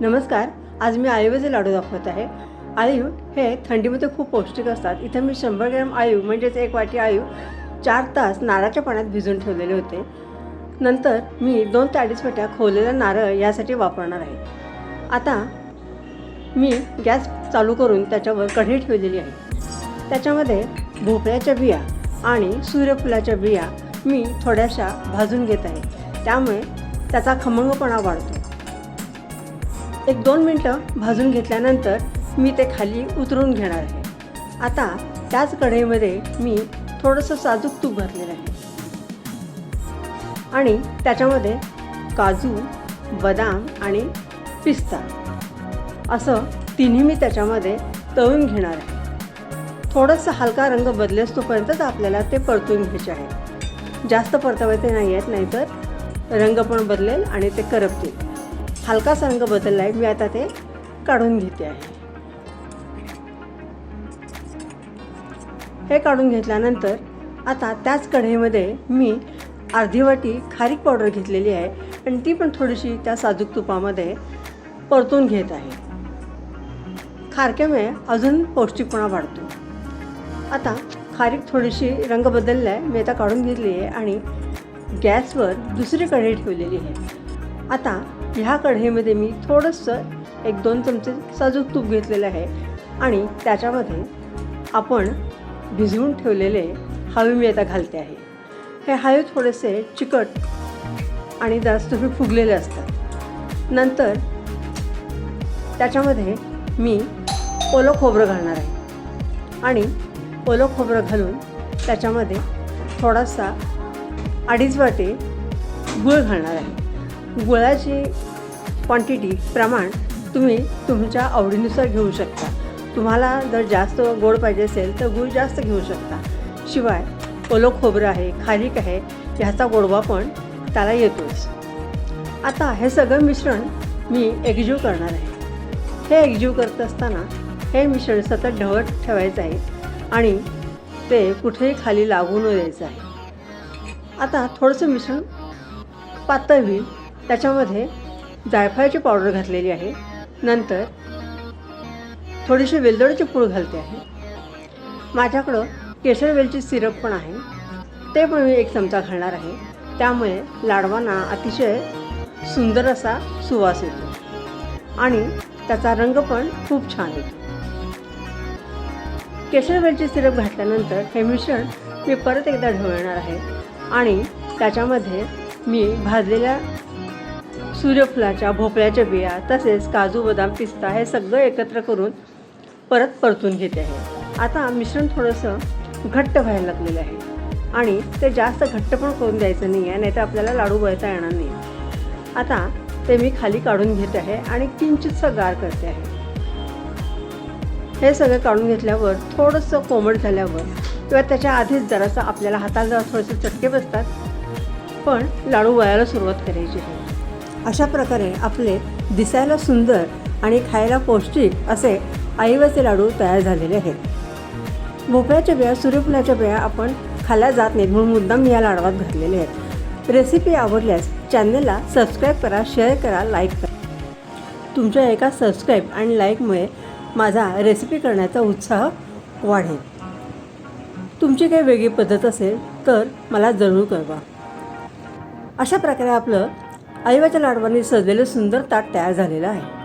नमस्कार आज मी आळीवचे लाडू दाखवत आहे. आळीव हे थंडीमध्ये खूप पौष्टिक असतात. इथं मी शंभर ग्रॅम आयु म्हणजेच एक वाटी आळीव चार तास नारळाच्या पाण्यात भिजून ठेवलेले होते. नंतर मी दोन ते अडीच वाट्या खोवलेला नारळ यासाठी वापरणार आहे. आता मी गॅस चालू करून त्याच्यावर कढई ठेवलेली आहे. त्याच्यामध्ये भोपळ्याच्या बिया आणि सूर्यफुलाच्या बिया मी थोड्याशा भाजून घेत आहे. त्यामुळे त्याचा खमंगपणा वाढतो. एक दोन मिनटं भाजून घेतल्यानंतर मी ते खाली उतरून घेणार आहे. आता त्याच कढईमध्ये मी थोडंसं साजूक तूप घातलेलं आहे. आणि त्याच्यामध्ये काजू बदाम आणि पिस्ता. असं तिन्ही मी त्याच्यामध्ये तळून घेणार आहे. थोडंसं हलका रंग बदलेस तोपर्यंतच आपल्याला ते परतून घ्यायचे आहे. जास्त परतवायचे नाही आहेत नाहीतर रंग पण बदलेल आणि ते करपतील. हलकासा रंग बदलला आहे मी आता ते काढून घेते आहे. हे काढून घेतल्यानंतर आता त्याच कढईमध्ये मी अर्धी वाटी खारीक पावडर घेतलेली आहे आणि ती पण थोडीशी त्या साजूक तुपामध्ये परतून घेत आहे. खारक्यामुळे अजून पौष्टिकपणा वाढतो. आता खारीक थोडीशी रंग बदलला आहे मी आता काढून घेतली आहे आणि गॅसवर दुसरी कढई ठेवलेली आहे. आता ह्या कढईमध्ये मी थोडंसं एक दोन चमचे साजूक तूप घेतलेलं आहे. आणि त्याच्यामध्ये आपण भिजवून ठेवलेले हवे मी आता घालते आहे. हे हवे थोडेसे चिकट आणि जास्त फुगलेले असतात. नंतर त्याच्यामध्ये मी ओलं खोबरं घालणार आहे. आणि ओलं खोबरं घालून त्याच्यामध्ये थोडासा अडीच वाटे गुळ घालणार आहे. गुळाची क्वांटिटी प्रमाण तुम्ही तुमच्या आवडीनुसार घेऊ शकता. तुम्हाला जर जास्त गोड पाहिजे असेल तर गूळ जास्त घेऊ शकता. शिवाय ओलं खोबरं आहे खारीक आहे ह्याचा गोडवा पण त्याला येतोच. आता हे सगळं मिश्रण मी एकजीव करणार आहे. हे एकजीव करत असताना हे मिश्रण सतत ढवत ठेवायचं आहे आणि ते कुठेही खाली लागू न द्यायचं आहे. आता थोडंसं मिश्रण पातळ होईल. त्याच्यामध्ये जायफळाची पावडर घातलेली आहे. नंतर थोडीशी वेलदोड्याची पूड घालते आहे. माझ्याकडं केशर वेलची सिरप पण आहे. ते पण मी एक चमचा घालणार आहे. त्यामुळे लाडवांना अतिशय सुंदर असा सुवास येतो. आणि त्याचा रंग पण खूप छान येतो. केशर वेलची सिरप घातल्यानंतर हे मिश्रण मी परत एकदा ढवळणार आहे. आणि त्याच्यामध्ये मी भाजलेल्या सूर्यफुलाच्या भोपळ्याच्या बिया तसेच काजू बदाम पिस्ता हे सगळं एकत्र करून परत परतून घेते आहे. आता मिश्रण थोडंसं घट्ट व्हायला लागलेलं आहे. आणि ते जास्त घट्ट पण करून द्यायचं नाही आहे नाहीतर आपल्याला लाडू वळता येणार नाही. आता ते मी खाली काढून घेते आहे आणि किंचितसं गार करते आहे. हे सगळं काढून घेतल्यावर थोडंसं कोमट झाल्यावर किंवा त्याच्या आधीच जरासं आपल्याला हाताला जरा थोडेसे चटके बसतात पण लाडू वळायला सुरुवात करायची आहे. अशा प्रकारे आपले दिसायला सुंदर आणि खायला पौष्टिक असे आईवाचे लाडू तयार झालेले आहेत. भोपळ्याच्या बिया सूर्यफुलाच्या बिया आपण खाल्ल्या जात नाहीत म्हणून मुद्दाम या लाडवात घातलेले आहेत. रेसिपी आवडल्यास चॅनलला सबस्क्राईब करा शेअर करा लाईक करा. तुमच्या एका सबस्क्राईब आणि लाईकमुळे माझा रेसिपी करण्याचा उत्साह वाढेल. तुमची काही वेगळी पद्धत असेल तर मला जरूर कळवा. अशा प्रकारे आपलं आईवाच्या लाडवांनी सजलेलं सुंदर ताट तयार झालेलं आहे.